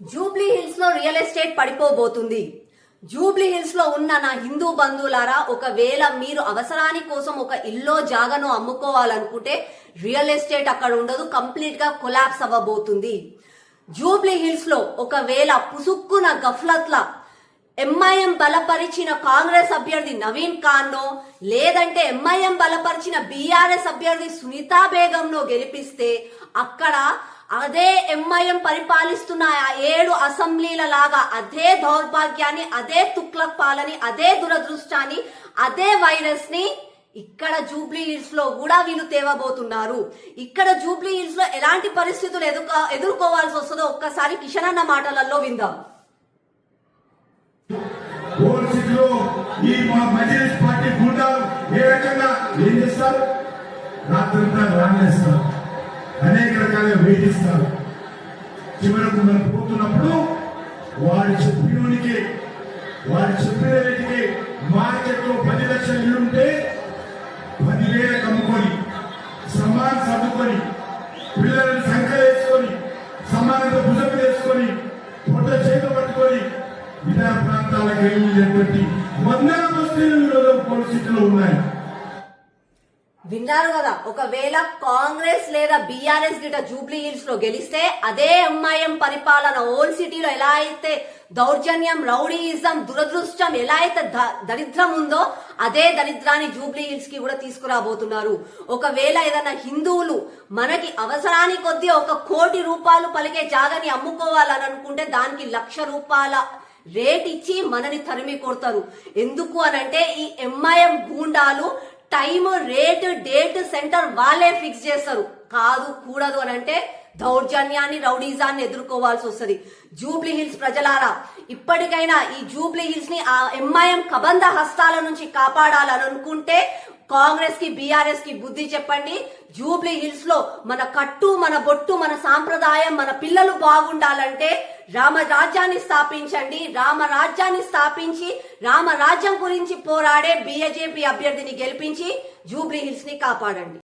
Jubilee హిల్స్లో real estate పడిపోబోతుంది. Jubilee హిల్స్లో ఉన్న నా హిందూ బంధువులారా ఒకవేళ మీరు అవసరాని కోసం ఒక ఇల్లో జాగను అమ్ముకోవాలనుకుంటే రియల్ ఎస్టేట్ అక్కడ ఉండదు కంప్లీట్గా కొలాప్స్ అవ్వబోతుంది. జూబ్లీ హిల్స్లో ఒకవేళ పుసుక్కున గఫ్లత్ల ఎంఐఎం బలపరిచిన కాంగ్రెస్ అభ్యర్థి నవీన్ ఖాన్నో లేదంటే ఎంఐఎం బలపరిచిన బీఆర్ఎస్ అభ్యర్థి సునీతా బేగంనో గెలిపిస్తే అక్కడ అదే ఎంఐఎం పరిపాలిస్తున్న ఆ ఏడు అసెంబ్లీల లాగా అదే దౌర్భాగ్యాన్ని అదే తుక్లక్ పాలని అదే దురదృష్టాన్ని అదే వైరస్ని ఇక్కడ జూబ్లీ హిల్స్లో కూడా వీళ్ళు తేవబోతున్నారు. ఇక్కడ జూబ్లీ హిల్స్లో ఎలాంటి పరిస్థితులు ఎదుర్కో ఎదుర్కోవాల్సి వస్తుందో ఒక్కసారి కిషన్ అన్న మాటలలో విందాం. ఈ మా పార్టీ గుండాలు ఏ రకంగా ఏం చేస్తారు రాత్రంతా రాణేస్తారు అనేక రకాలుగా వేధిస్తారు. చివరకు మనం పోతున్నప్పుడు వాడు చెప్పినోనికి వాడు చెప్పిన రేటుకి మార్కెట్లో పది లక్షల ఇల్లుంటే ఉంటే కమ్ముకొని అమ్ముకొని సమాన్ చదువుకొని పిల్లలను సంఖ్య వేసుకొని సమానంగా భుజం వేసుకొని పొట్ట చేతులు పట్టుకొని ఇతర ప్రాంతాలకు వెళ్ళినటువంటి వందల బస్తీలు విన్నారు కదా ఒకవేళ కాంగ్రెస్ లేదా బీఆర్ఎస్ గిట జూబ్లీ హిల్స్లో గెలిస్తే అదే ఎంఐఎం పరిపాలన ఓల్డ్ సిటీలో ఎలా అయితే దౌర్జన్యం రౌడీయిజం దురదృష్టం ఎలా అయితే ద- దరిద్రం ఉందో అదే దరిద్రాన్ని జూబ్లీ హిల్స్కి కూడా తీసుకురాబోతున్నారు. ఒకవేళ ఏదైనా హిందువులు మనకి అవసరాని కొద్దీ ఒక కోటి రూపాయలు పలికే జాగని అమ్ముకోవాలని అనుకుంటే దానికి లక్ష రూపాయల రేట్ ఇచ్చి మనని తరిమి కొడతారు. ఎందుకు అనంటే ఈ ఎంఐఎం గూండాలు టైం రేట్ డేట్ సెంటర్ వాళ్ళే ఫిక్స్ చేస్తారు. కాదు కూడదు అని అంటే దౌర్జన్యాన్ని రౌడీజాన్ని ఎదుర్కోవాల్సి వస్తుంది. జూబ్లీ హిల్స్ ప్రజలారా ఇప్పటికైనా ఈ జూబ్లీ హిల్స్ని ఆ ఎంఐఎం కబంధ హస్తాల నుంచి కాపాడాలని అనుకుంటే కాంగ్రెస్కి బీఆర్ఎస్కి బుద్ధి చెప్పండి. జూబ్లీ హిల్స్లో మన కట్టు మన బొట్టు మన సాంప్రదాయం మన పిల్లలు బాగుండాలంటే రామరాజ్యాన్ని స్థాపించండి. రామరాజ్యాన్ని స్థాపించి రామరాజ్యం గురించి పోరాడే బీజేపీ అభ్యర్థిని గెలిపించి జూబ్లీ హిల్స్ని కాపాడండి.